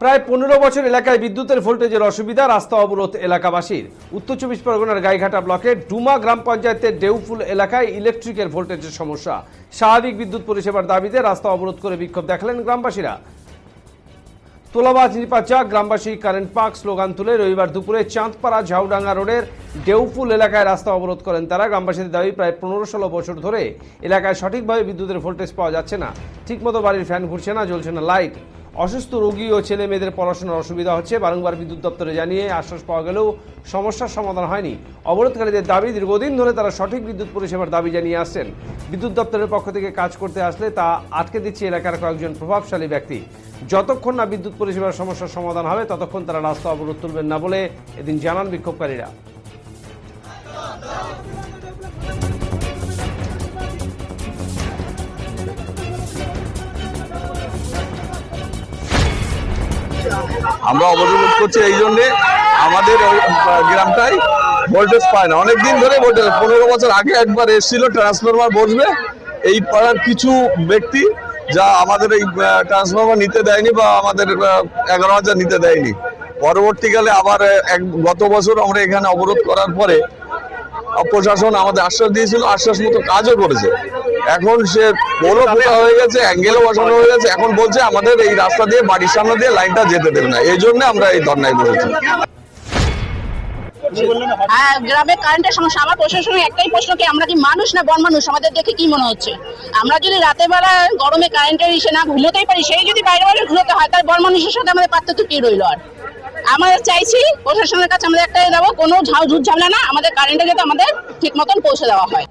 প্রায় পনেরো বছর এলাকায় বিদ্যুতের ভোল্টেজের অসুবিধা রাস্তা অবরোধ এলাকাবাসীর। উত্তর চব্বিশ পরগনার গাইঘাটা ব্লকের ডুমা গ্রাম পঞ্চায়েতের ডেউফুল এলাকায় ইলেকট্রিকের ভোল্টেজের সমস্যা। স্বাভাবিক বিদ্যুৎ পরিষেবার দাবিতে রাস্তা অবরোধ করে বিক্ষোভ দেখালেন গ্রামবাসীরা। তোলাবাজ, নিপাচা, গ্রামবাসী কারেন্ট পার্ক স্লোগান তুলে রবিবার দুপুরে চাঁদপাড়া ঝাউডাঙ্গা রোডের ডেউফুল এলাকায় রাস্তা অবরোধ করেন তারা। গ্রামবাসীদের দাবি, প্রায় পনেরো ষোলো বছর ধরে এলাকায় সঠিকভাবে বিদ্যুতের ভোল্টেজ পাওয়া যাচ্ছে না। ঠিকমতো বাড়ির ফ্যান ঘুরছে না, জ্বলছে না লাইট। অসুস্থ রোগী ও ছেলে মেয়েদের পড়াশোনার অসুবিধা হচ্ছে। বারংবার বিদ্যুৎ দপ্তরে জানিয়ে আশ্বাস পাওয়া গেলেও সমস্যার সমাধান হয়নি। অবরোধকারীদের দাবি, দীর্ঘদিন ধরে তারা সঠিক বিদ্যুৎ পরিষেবার দাবি জানিয়ে আসছেন। বিদ্যুৎ দপ্তরের পক্ষ থেকে কাজ করতে আসলে তা আটকে দিচ্ছে এলাকার কয়েকজন প্রভাবশালী ব্যক্তি। যতক্ষণ না বিদ্যুৎ পরিষেবার সমস্যার সমাধান হবে, ততক্ষণ তারা রাস্তা অবরোধ তুলবেন না বলে এদিন জানান বিক্ষোভকারীরা। আমরা অবরোধ করছি এই জন্যে আমাদের গ্রামটাই ভোল্টেজ পায় না। অনেকদিন ধরে ভোল্টেজ পনেরো বছর আগে একবার এসেছিল ট্রান্সফরমার বসবে। এই পাড়ার কিছু ব্যক্তি যা আমাদের এই ট্রান্সফরমার নিতে দেয়নি বা আমাদের এগারো হাজার নিতে দেয়নি। পরবর্তীকালে আবার এক, গত বছর আমরা এখানে অবরোধ করার পরে প্রশাসন আমাদের আশ্বাস দিয়েছিল, আশ্বাস মতো কাজও করেছে। এখন সে পোলও পোতা হয়ে গেছে, অ্যাঙ্গেলও বসানো হয়ে গেছে। এখন বলছে আমাদের এই রাস্তা দিয়ে, বাড়ির সামনে দিয়ে লাইনটা যেতে দেবে না। এই জন্য আমরা এই ধর্নায় বসেছি। হ্যাঁ গ্রামে কারেন্টের আমার একটাই আমরা কি মানুষ না বন মানুষ? আমাদের দেখে কি মনে হচ্ছে? আমরা যদি রাতে বেলা গরমে না পারি, সেই যদি বাইরে বাইরে হয় বন আমাদের পার্থক্য কি রইল আর? আমরা চাইছি কাছে কোনো ঝাউ ঝুট ঝামেলা না, আমাদের কারেন্টে যাতে আমাদের ঠিক মতন পৌঁছে দেওয়া হয়।